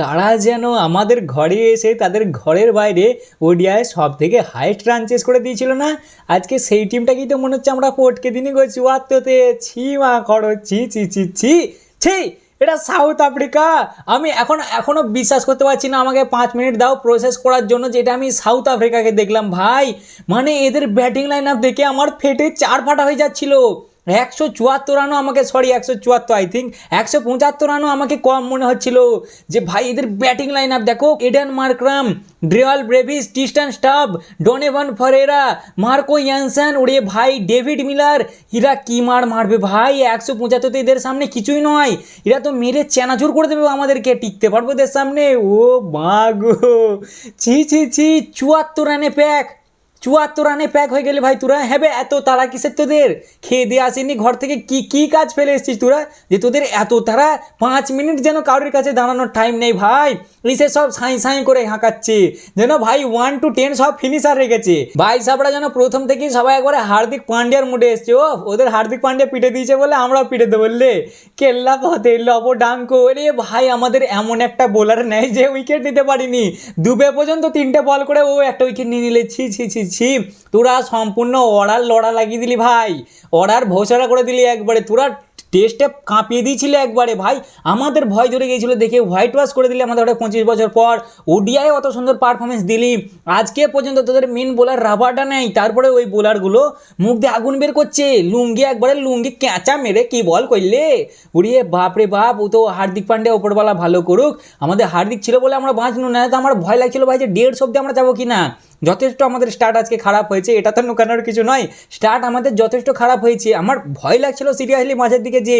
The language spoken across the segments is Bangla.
কারা যেন আমাদের ঘরে এসে তাদের ঘরের বাইরে ওডিআই সব থেকে হাইস্ট রান চেস করে দিয়েছিল না? আজকে সেই টিমটাকেই তো মনে হচ্ছে আমরা পটকে দিনই গো চুয়াত্তরতে ছি, মা, করো, ছি ছি ছি ছি ছি, এটা সাউথ আফ্রিকা আমি এখন এখনও বিশ্বাস করতে পারছি না, আমাকে পাঁচ মিনিট দাও প্রসেস করার জন্য, যেটা আমি সাউথ আফ্রিকাকে দেখলাম। ভাই মানে এদের ব্যাটিং লাইন আপ দেখে আমার ফেটে চার ফাটা হয়ে যাচ্ছিল। একশো চুয়াত্তর রানও আমাকে সরি একশো চুয়াত্তর আই থিঙ্ক একশো পঁচাত্তর রানও আমাকে কম মনে হচ্ছিল যে ভাই, এদের ব্যাটিং লাইন আপ দেখো Aiden Markram Dewald Brevis Tristan Stubbs Donovan Ferreira Marco Jansen ওরে ভাই ডেভিড মিলার এরা কি মার মারবে ভাই? একশো পঁচাত্তর তো এদের সামনে কিছুই নয়। এরা তো মেরে চেনাচুর করে দেবে আমাদেরকে, টিকতে পারব এদের সামনে? ও বাগো ছি ছি ছি, চুয়াত্তর রানে প্যাক চুয়াত্তর রানে প্যাক হয়ে গেলে ভাই তোরা। হ্যাঁ এত তারা কিসের তোদের? খেয়ে দিয়ে আসেনি, ঘর থেকে কি কি কাজ ফেলে এসেছিস তোরা? যে তোদের এত তারা পাঁচ মিনিট যেন কারোর কাছে দাঁড়ানোর টাইম নেই ভাই। এসে সব সাঁই সাঁই করে হাঁকাচ্ছে। যেন ভাই ওয়ান টু টেন সব ফিনিশার রেখেছে ভাই সাবরা যেন প্রথম থেকেই সবাই একবারে হার্দিক পান্ডিয়ার মুডে এসছে, ও, ওদের হার্দিক পান্ডিয়া পিটে দিয়েছে বলে আমরাও পিটে দেবো বললে। কেল্লা পথে লব ডাঙ্কো রে ভাই, আমাদের এমন একটা বোলার নেই যে উইকেট নিতে পারিনি। দুবে পর্যন্ত তিনটে বল করে ও একটা উইকেট নিয়ে নিলে ছি ছি ছি। ছি তোরা সম্পূর্ণ অর্ডার লড়া লাগিয়ে দিলি ভাই। অর্ডার ভোসারা করে দিলি একবারে। তোরা টেস্টে কাঁপিয়ে দিয়েছিল একবারে ভাই। আমাদের ভয় ধরে গিয়েছিল দেখে হোয়াইট ওয়াশ করে দিলে আমাদের ওটা পঁচিশ বছর পর। ওডিআই অত সুন্দর পারফরমেন্স দিলি। আজকে পর্যন্ত তোদের মেন বোলার রাবারটা নেই। তারপরে ওই বোলারগুলো মুখ দিয়ে আগুন বের করছে। লুঙ্গি একবারে লুঙ্গি ক্যাঁচা মেরে কি বল করলে উড়িয়ে বাপ রে বাপ, ও তো হার্দিক পান্ডে ওপরওয়ালা ভালো করুক। আমাদের হার্দিক ছিল বলে আমরা বাঁচলো না। তো আমার ভয় লাগছিল ভাই যে দেড় অব্দি আমরা যাব কি না যথেষ্ট আমাদের স্টার্ট আজকে খারাপ হয়েছে। এটা তো নুকানোর কিছু নয়। স্টার্ট আমাদের যথেষ্ট খারাপ হয়েছে। আমার ভয় লাগছিল সিরিয়াসলি মাঝের দিকে যে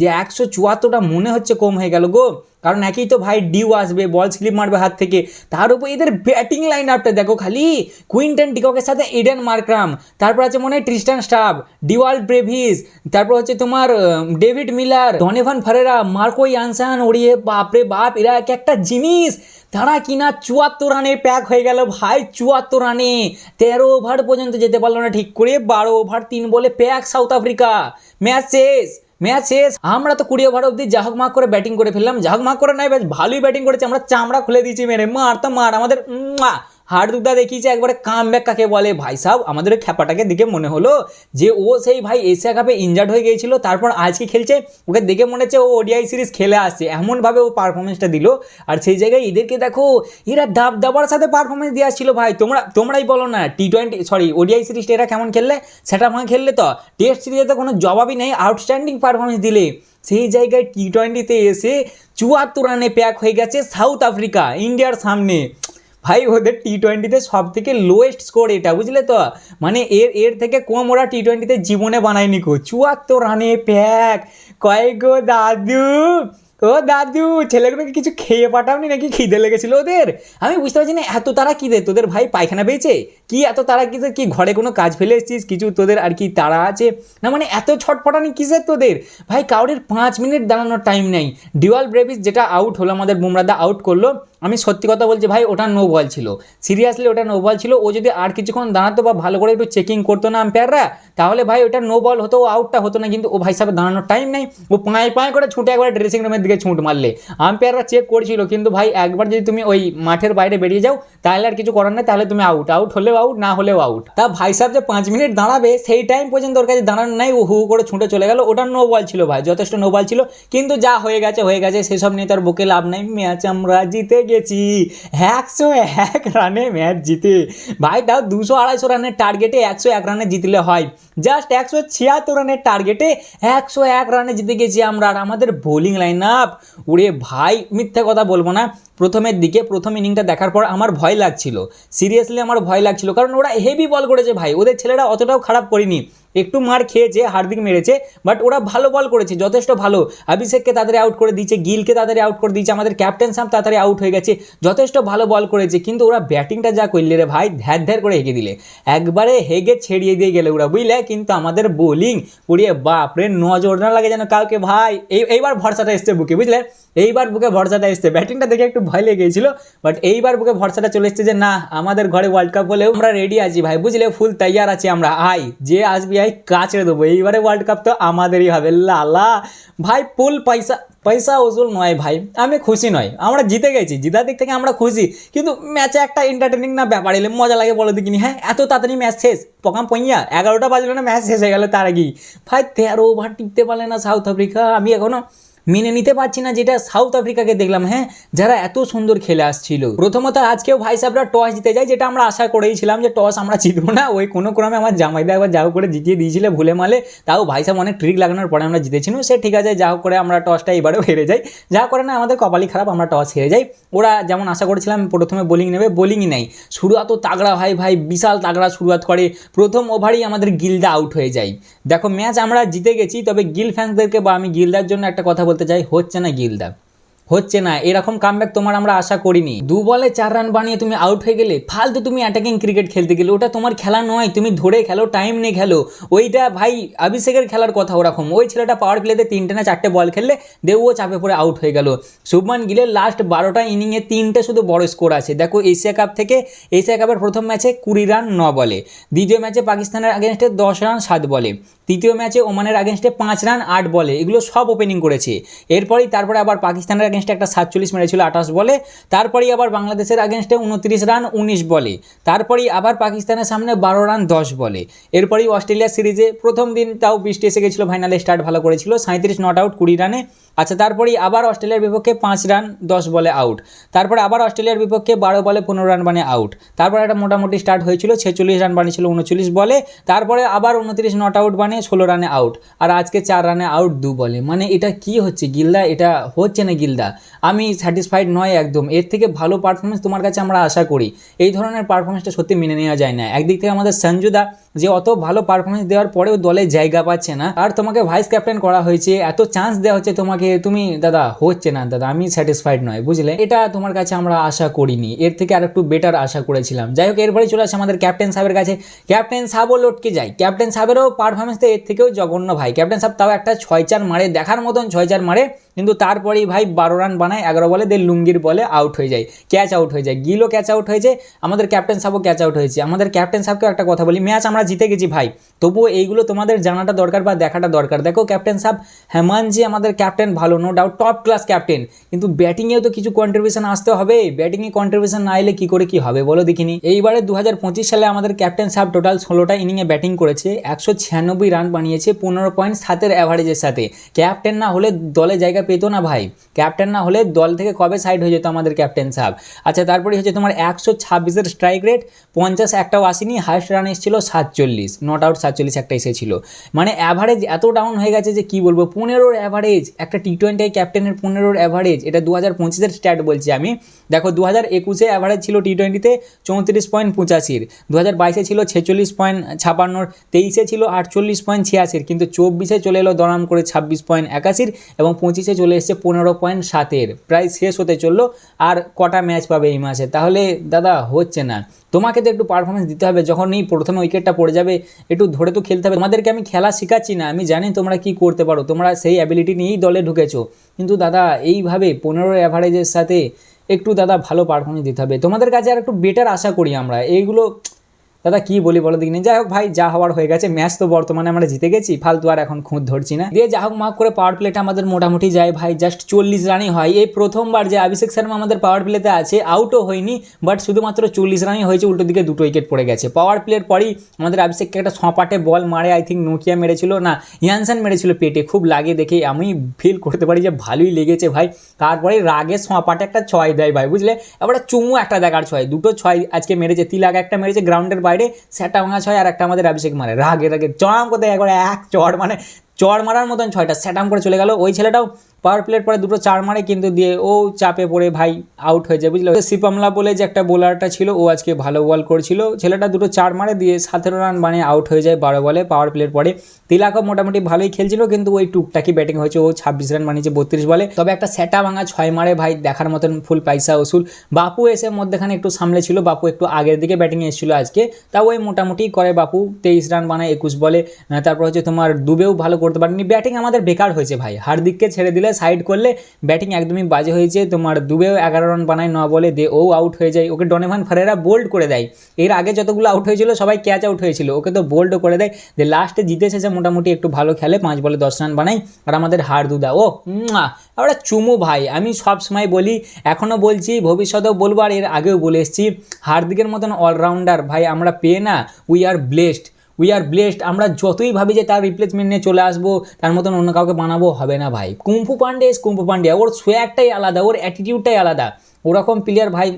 যে একশো চুয়াত্তরটা মনে হচ্ছে কম হয়ে গেল গো। কারণ একই তো ভাই ডিউ আসবে, বল স্লিপ মারবে হাত থেকে। তার উপর এদের ব্যাটিং লাইন আপটা দেখো খালি। কুইন্টন ডিককের সাথে ইডেন মার্ক্রাম। তারপর আছে মনে হয় ট্রিস্টান স্টাব, ডিওয়াল ব্রেভিস, তারপর হচ্ছে তোমার David Miller, Donovan Ferreira, Marco Jansen, ওড়িয়ে বাপরে বাপ, এরা এক একটা জিনিস। তারা কিনা চুয়াত্তর রানে প্যাক হয়ে গেল ভাই, চুয়াত্তর রানে। তেরো ওভার পর্যন্ত যেতে পারল না ঠিক করে, বারো ওভার তিন বলে প্যাক সাউথ আফ্রিকা ম্যাচ শেষ। ম্যাচ শেষ। আমরা তো কুড়ি ওভার অব্দি জাহক মাক করে ব্যাটিং করে ফেললাম। জাহক মাক করে নাই, বেশ ভালোই ব্যাটিং করেছে। আমরা চামড়া খুলে দিয়েছি মেরে। মার তো মার। আমাদের মুয়া! হাড়দুদা দেখিয়েছে, একবারে কাম ব্যাক কাকে বলে? ভাই সাহেব আমাদের খ্যাপাটাকে দেখে মনে হলো যে, ও সেই ভাই এশিয়া কাপে ইনজার্ড হয়ে গিয়েছিল, তারপর আজকে খেলছে, ওকে দেখে মনে হচ্ছে ও ওডিআই সিরিজ খেলে আসছে। এমনভাবে ও পারফরমেন্সটা দিল, আর সেই জায়গায় এদেরকে দেখো, এরা দাব দাবার সাথে পারফরমেন্স দিয়ে আসছিল ভাই। তোমরা তোমরাই বলো না টি টোয়েন্টি সরি ওডিআই সিরিজটা এরা কেমন খেললে? সেটা ভাঙা খেললে তো? টেস্ট সিরিজে তো কোনো জবাবই নেই আউটস্ট্যান্ডিং পারফরমেন্স দিলে। সেই জায়গায় টি টোয়েন্টিতে এসে চুয়াত্তর রানে প্যাক হয়ে গেছে সাউথ আফ্রিকা ইন্ডিয়ার সামনে। ভাই, ওদের টি টোয়েন্টিতে সব থেকে লোয়েস্ট স্কোর এটা, বুঝলে তো? মানে এর এর থেকে কম ওরা টি টোয়েন্টিতে জীবনে বানায়নি কো চুয়াত্তর রানে, প্যাক। কয়েক গো দাদু? ও দাদু, ছেলেগুলোকে কিছু খেয়ে পাঠাওনি নাকি? খিদে লেগেছিল ওদের। আমি বুঝতে পারছি না, এত তারা কী দেয় তোদের ভাই পায়খানা পেয়েছে? কি এত তারা কি কি ঘরে কোনো কাজ ফেলে এসেছিস? কিছু তোদের আর কি তারা আছে? না মানে এত ছটফটানি কিসের তোদের? ভাই, কাউরের পাঁচ মিনিট দাঁড়ানোর টাইম নেই। ডিওয়াল ব্রেভিস যেটা আউট হলো, আমাদের বুমরাদা আউট করল, আমি সত্যি কথা বলছি ভাই, ওটা নো বল ছিল। সিরিয়াসলি ওটা নো বল ছিল। ও যদি আর কিছুক্ষণ দাঁড়াতো বা ভালো করে একটু চেকিং করতো না আম্পায়াররা তাহলে ভাই, ওটা নো বল হতো, ও আউটটা হতো না, কিন্তু ও ভাই সাহেব দাঁড়ানোর টাইম নেই। ও পায়ে পায়ে করে ছুটে একবার ড্রেসিং রুমের দিকে ছুট মারলে। আম্পায়াররা চেক করছিল, কিন্তু ভাই, একবার যদি তুমি ওই মাঠের বাইরে বেরিয়ে যাও, তাহলে আর কিছু করার নেই, তাহলে তুমি আউট আউট হলেও আউট না হলেও আউট তা ভাই সাহেব যে পাঁচ মিনিট দাঁড়াবে, সেই টাইম পর্যন্ত ওর কাছে দাঁড়ানো নাই, ও হু করে ছুটে চলে গেল। ওটা নো বল ছিল ভাই, যথেষ্ট নো বল ছিল। কিন্তু যা হয়ে গেছে হয়ে গেছে, সেসব নিয়ে তার বুকে লাভ নাই। ম্যাচ আমরা জিতে গেছি। একশো এক রানে ম্যাচ জিতে। ভাই, তাও দুশো আড়াইশো রানের টার্গেটে একশো এক রানে জিতলে হয়। জাস্ট একশো ছিয়াত্তর রানের টার্গেটে একশো এক রানে জিতে গেছি আমরা। আর আমাদের বোলিং লাইন আপ উড়ে ভাই, মিথ্যা কথা বলব না। প্রথমের দিকে প্রথম ইনিংটা দেখার পর আমার ভয় লাগছিল। সিরিয়াসলি আমার ভয় লাগছিল। কারণ ওরা হেভি বল করেছে ভাই। ওদের ছেলেরা অতটাও খারাপ করেনি। একটু মার খেয়েছে, হার্দিক মেরেছে বাট ওরা ভালো বল করেছে, যথেষ্ট ভালো। অভিষেককে তাড়াতাড়ি আউট করে দিয়েছে গিলকে তাড়াতাড়ি আউট করে দিয়েছে আমাদের ক্যাপ্টেন সাম তাড়াতাড়ি আউট হয়ে গেছে। যথেষ্ট ভালো বল করেছে, কিন্তু ওরা ব্যাটিংটা যা করলে রে ভাই, ধ্যার ধ্যার করে হেগে দিলে। একবারে হেগে ছেড়িয়ে দিয়ে গেলে ওরা, বুঝলে? কিন্তু আমাদের বোলিং উড়িয়ে বাপরে, নজর না লাগে যেন কাউকে ভাই। এই, এইবার ভরসাটা এসছে বুকে, বুঝলে? এইবার বুকে ভরসাটা এসছে। ব্যাটিংটা দেখে একটু ভয় লেগে গিয়েছিল বাট এইবার বুকে ভরসাটা চলে এসছে যে, না, আমাদের ঘরে ওয়ার্ল্ড কাপ বলেও আমরা রেডি আছি ভাই, বুঝলে? ফুল তৈয়ার আছি আমরা। আই যে আসবি আই কাচড়ে দেবো। এইবারে ওয়ার্ল্ড কাপ তো আমাদেরই হবে। লালা, ভাই ফুল পয়সা পয়সা ওসুল নয় ভাই। আমি খুশি নয়। আমরা জিতে গেছি, জিতার দিক থেকে আমরা খুশি। কিন্তু ম্যাচে একটা এন্টারটেনিং না ব্যাপার, এলে মজা লাগে বলো দেখিনি হ্যাঁ? এত তাড়াতাড়ি ম্যাচ শেষ। পকাম পইয়া, এগারোটা বাজলো না ম্যাচ শেষ হয়ে গেল তার আগেই। ভাই, তেরো ওভার টিকতে পারলে না সাউথ আফ্রিকা আমি এখনও মেনে নিতে পারছি না, যেটা সাউথ আফ্রিকাকে দেখলাম হ্যাঁ যারা এত সুন্দর খেলে আসছিল। প্রথমত আজকেও ভাই সাহেবরা টস জিতে যায়, যেটা আমরা আশা করেইছিলাম যে টস আমরা জিতবো না, ওই কোনো ক্রমে আমার জামাইদা একবার যা হোক করে জিতিয়ে দিয়েছিল ভুলে মালে, তাও ভাই সাহেব অনেক ট্রিক লাগানোর পরে আমরা জিতেছিলাম সে ঠিক আছে, যা করে আমরা টসটা এবারেও হেরে যাই, যা করে না, আমাদের কপালই খারাপ, আমরা টস হেরে যাই। ওরা যেমন আশা করেছিলাম, প্রথমে বোলিং নেবে বোলিংই নেই। শুরুয়াত তাগড়া ভাই ভাই, বিশাল তাগড়া শুরুয়াত করে, প্রথম ওভারেই আমাদের গিলদা আউট হয়ে যায়। দেখো ম্যাচ আমরা জিতে গেছি, তবে গিল ফ্যান্সদেরকে বা আমি গিলদার জন্য একটা কথা বলতে চাই, হচ্ছে না গিলদা? হচ্ছে না, এরকম কামব্যাক তোমার আমরা আশা করিনি। দু বলে চার রান বানিয়ে তুমি আউট হয়ে গেলে, ফালতু তুমি অ্যাটাকিং ক্রিকেট খেলতে গেলে, ওটা তোমার খেলা নয়, তুমি ধরে খেলো টাইম নিয়ে খেলো। ওইটা ভাই অভিষেকের খেলার কথা ওরকম। ওই ছেলেটা পাওয়ার প্লেতে তিনটে না চারটে বল খেললে দেবও চাপে পড়ে আউট হয়ে গেল। শুভমান গিলের লাস্ট বারোটা ইনিংয়ে তিনটে শুধু বড় স্কোর আছে। দেখো এশিয়া কাপ থেকে এশিয়া কাপের প্রথম ম্যাচে কুড়ি রান ন বলে। দ্বিতীয় ম্যাচে পাকিস্তানের আগেনস্টে দশ রান সাত বলে। তৃতীয় ম্যাচে ওমানের আগেনস্টে পাঁচ রান, আট বলে, এগুলো সব ওপেনিং করেছে। এরপরেই তারপরে আবার পাকিস্তানের আগেনস্টে একটা সাতচল্লিশ মেরেছিল আঠাশ বলে, তারপরেই আবার বাংলাদেশের আগেনস্টে উনত্রিশ রান, উনিশ বলে, তারপরেই আবার পাকিস্তানের সামনে বারো রান, দশ বলে। এরপরেই অস্ট্রেলিয়া সিরিজে প্রথম দিন তাও বৃষ্টি এসে গেছিল ফাইনালে স্টার্ট ভালো করেছিল সাঁত্রিশ নট আউট কুড়ি রানে। আচ্ছা তারপরেই আবার অস্ট্রেলিয়ার বিপক্ষে পাঁচ রান, দশ বলে আউট। তারপরে আবার অস্ট্রেলিয়ার বিপক্ষে বারো বলে পনেরো রান বানিয়ে আউট। তারপরে একটা মোটামুটি স্টার্ট হয়েছিল, ছেচল্লিশ রান বানিয়েছিল উনচল্লিশ বলে। তারপরে আবার উনত্রিশ নট আউট বানিয়ে ষোলো রানে আউট। আর আজকে চার রানে আউট দু বলে। মানে এটা কি হচ্ছে, গিলদা? এটা হচ্ছে না গিলদা? আমি স্যাটিসফাইড নয় একদম। এর থেকে ভালো পারফরমেন্স তোমার কাছে আমরা আশা করি। এই ধরনের পারফরমেন্সটা সত্যি মেনে নেওয়া যায় না। একদিক থেকে আমাদের সঞ্জুদা যে অত ভালো পারফরমেন্স দেওয়ার পরেও দলে জায়গা পাচ্ছে না। আর তোমাকে ভাইস ক্যাপ্টেন করা হয়েছে। এত চান্স দেওয়া হচ্ছে তোমাকে। তুমি দাদা, হচ্ছে না দাদা, আমি স্যাটিসফাইড নয়, বুঝলে? এটা তোমার কাছে আমরা আশা করিনি। এর থেকে আর একটু বেটার আশা করেছিলাম। যাই হোক এরপরে চলে আসে আমাদের ক্যাপ্টেন সাহেবের কাছে। ক্যাপ্টেন সাহেবও লটকে যায়। ক্যাপ্টেন সাহেবেরও পারফরমেন্স তো এর থেকেও জঘন্য ভাই। ক্যাপ্টেন সাহেব তাও একটা ছয় চার মারে, দেখার মতন ছয় চার মারে কিন্তু তারপরেই ভাই বারো রান বানায়, এগারো বলে দিয়ে লুঙ্গির বলে আউট হয়ে যায়। ক্যাচ আউট হয়ে যায়। গিলও ক্যাচ আউট হয়েছে, আমাদের ক্যাপ্টেন সাহেবও ক্যাচ আউট হয়েছে। আমাদের ক্যাপ্টেন সাহেবকেও একটা কথা বলি ম্যাচ আমরা জিতে গেছি ভাই। তবুও এইগুলো তোমাদের জানাটা দরকার বা দেখাটা দরকার। দেখো ক্যাপ্টেন সাহেব হেমান যে আমাদের ক্যাপ্টেন ভালো no doubt top class captain কিন্তু ব্যাটিংয়েও তো কিছু কন্ট্রিবিউশন আসতে হবে। ব্যাটিংয়ে কন্ট্রিবিউশন না এলে কী করে কি হবে বলো দেখিনি। এইবারে দু হাজার পঁচিশ সালে আমাদের ক্যাপ্টেন সাহেব টোটাল ষোলোটা ইনিংয়ে ব্যাটিং করেছে, একশো ছিয়ানব্বই রান বানিয়েছে, পনেরো পয়েন্ট সাতের অ্যাভারেজের সাথে। ক্যাপ্টেন না হলে দলে জায়গা পেতো না ভাই। ক্যাপ্টেন না হলে দল থেকে কবে সাইড হয়ে যেত আমাদের ক্যাপ্টেন সাহেব? আচ্ছা তারপরে হচ্ছে তোমার একশো ছাব্বিশের স্ট্রাইক রেট পঞ্চাশ একটাও আসেনি হাইস্ট রান এসেছিল সাতচল্লিশ নট আউট সাতচল্লিশ একটা এসেছিল মানে অ্যাভারেজ এত ডাউন হয়ে গেছে যে কি বলব, পনেরোর অ্যাভারেজ একটা টি টোয়েন্টি ক্যাপ্টেনের পনেরোর অ্যাভারেজ এটা দু হাজার পঁচিশের স্ট্যাট বলছি আমি। দেখো দু হাজার একুশে অ্যাভারেজ ছিল টি টোয়েন্টিতে চৌত্রিশ পয়েন্ট পঁচাশির দু হাজার বাইশে ছিল ছেচল্লিশ পয়েন্ট ছাপান্নর, তেইশে ছিল আটচল্লিশ পয়েন্ট ছিয়াশির, কিন্তু চব্বিশে চলে এলো দরাম করে ছাব্বিশ পয়েন্ট একাশির এবং পঁচিশে চলে এসেছে পনেরো পয়েন্ট সাতের। প্রায় শেষ হতে চলল আর কটা ম্যাচ পাবে এই মাসে। তাহলে দাদা, হচ্ছে না। তোমাকে তো একটু পারফরমেন্স দিতে হবে। যখন এই প্রথমে উইকেটটা পড়ে যাবে, একটু ধরে তো খেলতে হবে। তোমাদেরকে আমি খেলা শেখাচ্ছি না। আমি জানি তোমরা কি করতে পারো। তোমরা সেই অ্যাবিলিটি নিয়েই দলে ঢুকেছো। কিন্তু দাদা, এইভাবে পনেরো অ্যাভারেজের সাথে একটু দাদা ভালো পারফরমেন্স দিতে হবে। তোমাদের কাছে আর একটু বেটার আশা করি আমরা। এইগুলো দাদা, কি বলি বলো দেখিনি? যাই হোক ভাই, যা হওয়ার হয়ে গেছে। ম্যাচ তো বর্তমানে আমরা জিতে গেছি, ফালতু আর এখন খুঁত ধরছি না। দিয়ে যা হোক মাক করে পাওয়ার প্লেটা আমাদের মোটামুটি যায় ভাই জাস্ট চল্লিশ রানই হয়। এই প্রথমবার যে অভিষেক শর্মা আমাদের পাওয়ার প্লেতে আছে আউটও হয়নি বাট শুধুমাত্র চল্লিশ রানই হয়েছে, উল্টো দিকে দুটো উইকেট পড়ে গেছে। পাওয়ার প্লের পরই আমাদের অভিষেককে একটা ছপাটে বল মারে আই থিঙ্ক নোকিয়া মেরেছিল, না ইয়ানসান মেরেছিল পেটে। খুব লাগে দেখে আমি ফিল করতে পারি যে ভালোই লেগেছে ভাই। তারপরে রাগে ছপাটে একটা ছয় দেয় ভাই, বুঝলে? এবার চুমু একটা দেখার ছয়, দুটো ছয় আজকে মেরেছে, তিলাক একটা মেরেছে গ্রাউন্ডের বাইরে স্যাটা ভাঙা ছয় আর একটা আমাদের অভিষেক মারে। রাগে রাগে, চড়াম করতে একবার এক চড় মানে চড় মারার মতন ছয়টা স্যাটাম করে চলে গেল। ওই ছেলেটাও পাওয়ার প্লেট পরে দুটো চার মারে, কিন্তু দিয়ে ও চাপে পড়ে ভাই আউট হয়ে যায়, বুঝলো? শিপামলা বলে যে একটা বোলারটা ছিল, ও আজকে ভালো বল করছিল। ছেলেটা দুটো চার মারে দিয়ে সতেরো রান বানিয়ে আউট হয়ে যায় বারো বলে পাওয়ার প্লেট পরে। তিলাকও মোটামুটি ভালোই খেলছিল, কিন্তু ওই টুকটাকি ব্যাটিং হয়েছে, ও ছাব্বিশ রান বানিয়েছে বত্রিশ বলে তবে একটা সেটা ভাঙা ছয় মারে ভাই, দেখার মতন ফুল পয়সা ওসুল। বাপু এসে মধ্যেখানে একটু সামলে ছিল, বাপু একটু আগের দিকে ব্যাটিং এসেছিল আজকে। তা ওই মোটামুটি করে বাপু, তেইশ রান বানায়, একুশ বলে তারপর হচ্ছে তোমার দুবেও ভালো করতে পারেনি। ব্যাটিং আমাদের বেকার হয়েছে ভাই হার্দিককে ছেড়ে দিলে সাইড করলে ব্যাটিং একদমই বাজে হয়েছে। তোমার দুবেও এগারো রান বানায়, ন বলে দে, ও আউট হয়ে যায়। ওকে ডনেভান ফারেরা বোল্ড করে দেয়। এর আগে যতগুলো আউট হয়েছিল, সবাই ক্যাচ আউট হয়েছিল। ওকে তো বোল্ডও করে দেয়। যে লাস্টে জিতে এসেছে মোটামুটি একটু ভালো খেলে পাঁচ বলে দশ রান বানাই আর আমাদের হারদুদা ও আমরা চুমু ভাই, আমি সব সময় বলি এখনও বলছি, ভবিষ্যতেও বলব, আর এর আগেও বলে এসেছি, হার্দিকের মতন অলরাউন্ডার ভাই, আমরা পেয়ে না we are blessed we are blessed আমরা যতই ভাবি যে তার রিপ্লেসমেন্ট নিয়ে চলে আসব, তার মতন অন্য কাউকে বানাবো হবে না ভাই। Kung fu panda is kung fu Pandya ওর সোয়াগটাই আলাদা, ওর অ্যাটিটিউডটাই আলাদা। ওরকম প্লেয়ার ভাই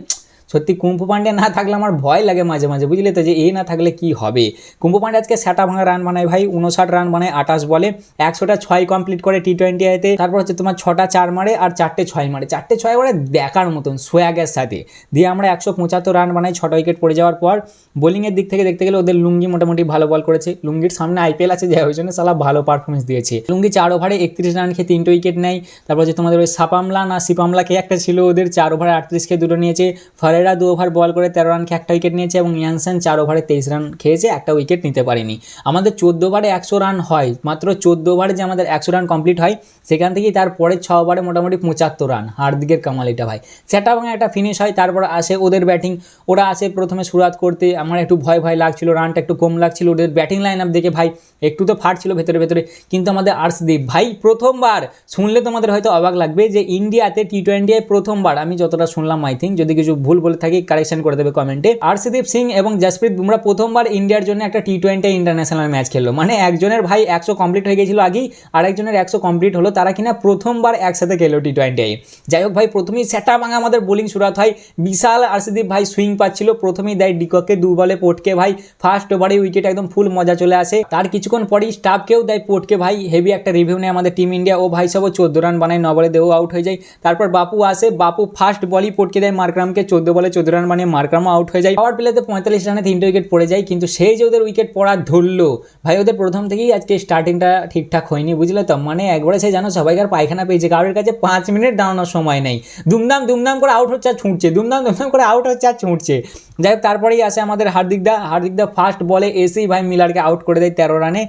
সত্যি কুম্ফু পান্ডে না থাকলে আমার ভয় লাগে মাঝে মাঝে, বুঝলে তো? যে এ না থাকলে কি হবে? কুম্ফু পান্ডে আজকে সেটা ভাঙা রান বানায় ভাই উনষাট রান বানায় আঠাশ বলে, একশোটা ছয় কমপ্লিট করে টি টোয়েন্টি আইতে, তারপর হচ্ছে তোমার ছটা চার মারে আর চারটে ছয় মারে। চারটে ছয় মারে দেখার মতন সোয়াগের সাথে। দিয়ে আমরা একশো পঁচাত্তর রান বানাই ছটা উইকেট পড়ে যাওয়ার পর বোলিংয়ের দিক থেকে দেখতে গেলে ওদের লুঙ্গি মোটামুটি ভালো বল করেছে। লুঙ্গির সামনে আইপিএল আছে যে ওই জন্য সালা ভালো পারফরমেন্স দিয়েছে। লুঙ্গি চার ওভারে একত্রিশ রান খেয়ে তিনটে উইকেট নেয়। তারপর হচ্ছে তোমাদের ওই সাপামলা না সিপামলা কে একটা ছিল, ওদের চার ওভারে আটত্রিশ খেয়ে দুটো নিয়েছে। ফারেরা দু ওভার বল করে তেরো রান খেয়ে একটা উইকেট নিয়েছে এবং ইয়ানসেন চার ওভারে তেইশ রান খেয়েছে, একটা উইকেট নিতে পারেনি। আমাদের চোদ্দ ওভারে একশো রান হয়, মাত্র চোদ্দ ওভারে যে আমাদের একশো রান কমপ্লিট হয়, সেখান থেকেই তার পরের ছ ওভারে মোটামুটি পঁচাত্তর রান, হার্দিকের কামালিটা ভাই। সেটা এবং একটা ফিনিশ হয়, তারপর আসে ওদের ব্যাটিং ওরা আসে প্রথমে শুরুয়াত করতে, আমার একটু ভয় ভয় লাগছিল, রানটা একটু কম লাগছিল, ওদের ব্যাটিং লাইন আপ দেখে ভাই একটু তো ফাট ছিল ভেতরে ভেতরে, কিন্তু আমাদের আর্শদীপ ভাই প্রথমবার, শুনলে তোমাদের হয়তো অবাক লাগবে যে ইন্ডিয়াতে টি টোয়েন্টি প্রথমবার, আমি যতটা শুনলাম আই থিঙ্ক যদি কিছু ভুল বলে থাকি কারেকশন করে দেবে কমেন্টে আর্শদীপ সিং এবং জাসপ্রীত বুমরা প্রথমবার ইন্ডিয়ার জন্য একটা টি টোয়েন্টি ইন্টারন্যাশনাল ম্যাচ খেললো। মানে একজনের ভাই একশো কমপ্লিট হয়ে গেছিল আগেই আর একজনের একশো কমপ্লিট হলো, তারা কিনা প্রথমবার একসাথে খেলো টি টোয়েন্টি যাই হোক ভাই, প্রথমেই সেটা ভাঙা আমাদের বোলিং শুরুয়াত হয়। বিশাল আর্শদীপ ভাই সুইং পাচ্ছিল, প্রথমেই দেয় ডিককে দু বলে পোটকে ভাই। ফার্স্ট ওভারে উইকেট একদম ফুল মজা চলে আসে। তার কিছুক্ষণ পরেই স্টাফকেও দেয় পোটকে ভাই। হেভি একটা রিভিউ নেয় আমাদের টিম ইন্ডিয়া ও ভাই সব চোদ্দ রান বানায়, ন বলে দেও আউট হয়ে যায়। তারপর বাপু আসে, বাপু ফার্স্ট বলই পটকে দেয় মার্করামকে, চোদ্দ বলে চোদ্দ রান মানে মার্কামো আউট হয়ে যায়। পাওয়ার প্লেতে পঁয়তাল্লিশ রানে তিনটে উইকেট পড়ে যায়, কিন্তু সেই যে ওদের উইকেট পড়া ধরলো ভাই, ওদের প্রথম থেকেই আজকে স্টার্টিংটা ঠিকঠাক হয়নি, বুঝলে তো? মানে একবারে সে জানো সবাইকার পায়খানা পেয়েছে, কারোর কাছে পাঁচ মিনিট দাঁড়ানোর সময় নেই। দুমদাম দুমদাম করে আউট হচ্ছে আর ছুটছে, দুমদাম দুমদাম করে আউট হচ্ছে আর ছুটছে। যাই হোক, তারপরেই আসে আমাদের হার্দিকদা। হার্দিকদা ফার্স্ট বলে এসেই ভাই মিলারকে আউট করে দেয় তেরো রানে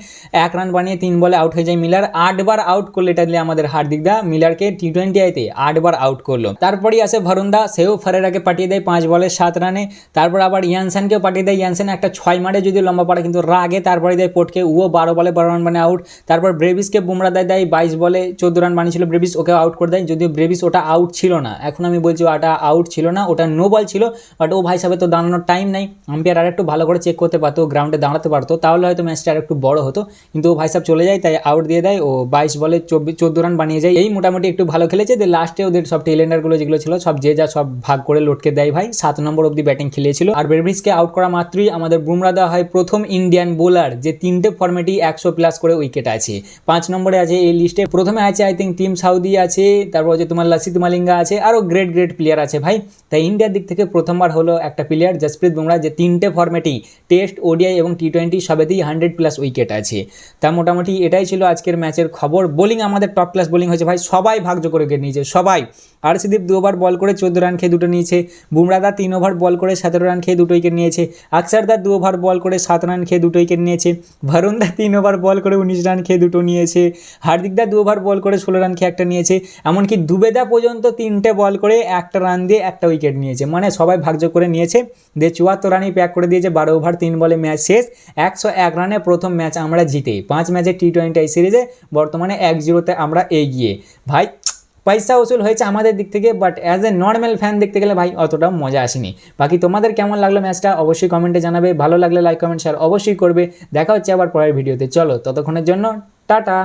এক রান বানিয়ে তিন বলে আউট হয়ে যায় মিলার। আটবার আউট করলে এটা দিলে আমাদের হার্দিকদা। মিলারকে টি টোয়েন্টি আইতে আটবার আউট করল। তারপরেই আসে ভরুন্দা সেও ফারেরাকে পাঠিয়ে দেয় পাঁচ বলে সাত রানে তারপর আবার ইয়ানসানকেও পাঠিয়ে দেয়। ইয়ানসান একটা ছয় মারে যদি লম্বা পাড়ে কিন্তু রাগে তারপরে দেয় পোটকে। ও বারো বলে বারো রান মানে আউট তারপর ব্রেভিসকে বুমরা দেয় দেয় বাইশ বলে চোদ্দ রান বানিয়েছিল ব্রেভিস ওকে আউট করে দেয়। যদিও ব্রেভিস ওটা আউট ছিল না। এখন আমি বলছি ওটা আউট ছিল না, ওটা নো বল ছিল বাট ও ভাই সাহেব তো দাঁড়ানোর টাইম নাই। আম্পায়ার আর একটু ভালো করে চেক করতে পারতো গ্রাউন্ডে দাঁড়াতে পারতো। তাহলে হয়তো ম্যাচটা আর একটু বড় হতো। কিন্তু ও ভাই সাহেব চলে যায়, তাই আউট দিয়ে দেয়। ও বাইশ বলে চব্বিশ চোদ্দ রান বানিয়ে যায়। এই মোটামুটি একটু ভালো খেলেছে। যে লাস্টে ওদের সব টেলেন্ডারগুলো যেগুলো ছিল, সব যে যা সব ভাগ করে লটকে দেয় ভাই। সাত নম্বর অব্দি ব্যাটিং খেলিয়েছিল আর ব্রেভিসকে আউট করা মাত্রই আমাদের বুমরা দেওয়া হয় প্রথম ইন্ডিয়ান বোলার যে তিনটে ফর্মেটেই একশো প্লাস করে উইকেট আছে। পাঁচ নম্বরে আছে এই লিস্টে প্রথমে আছে আই থিঙ্ক টিম সাউদি আছে, তারপর হচ্ছে তোমার লাসিত মালিঙ্গা আছে আরও গ্রেট গ্রেট প্লেয়ার আছে ভাই। তাই ইন্ডিয়ার দিক থেকে প্রথমবার হলো একটা প্লেয়ার জসপ্রীত বুমরা যে তিনটে ফর্মেটেই টেস্ট ওডিআই এবং টি টোয়েন্টি সবেতেই হান্ড্রেড প্লাস উইকেট আছে। তা মোটামুটি এটাই ছিল আজকের ম্যাচের খবর। বোলিং আমাদের টপ ক্লাস বোলিং হয়েছে ভাই। সবাই ভাগ্য করে উইকেট নিয়েছে। সবাই। আরসিদীপ দু ওভার বল করে চোদ্দ রান খেয়ে দুটো নিয়েছে। বুমরাদা তিন ওভার বল করে সতেরো রান খেয়ে দুটো উইকেট নিয়েছে। আকসারদা দু ওভার বল করে সাত রান খেয়ে দুটো উইকেট নিয়েছে। ভরুণদা তিন ওভার বল করে উনিশ রান খেয়ে দুটো নিয়েছে। হার্দিকদা দু ওভার বল করে ষোলো রান খেয়ে একটা নিয়েছে। এমনকি দুবেদা পর্যন্ত তিনটে বল করে একটা রান দিয়ে একটা উইকেট নিয়েছে। মানে সবাই ভাগ্য করে নিয়েছে। দিয়ে চুয়াত্তর রানই প্যাক করে দিয়েছে। বারো ওভার তিন বলে ম্যাচ শেষ। একশো এক রানে প্রথম ম্যাচ আমরা জিতে। পাঁচ ম্যাচে টি টোয়েন্টি সিরিজে বর্তমানে এক জিরোতে আমরা এগিয়ে। ভাই পয়সা উসুল হয়েছে আমাদের দিক থেকে but as a normal fan দেখতে গেলে ভাই অতটাও মজা আসেনি। বাকি তোমাদের কেমন লাগল ম্যাচটা অবশ্যই কমেন্টে জানাবে, ভালো লাগলে লাইক কমেন্ট শেয়ার অবশ্যই করবে। দেখা হচ্ছে আবার পরের ভিডিওতে চলো, ততক্ষণের জন্য, টাটা!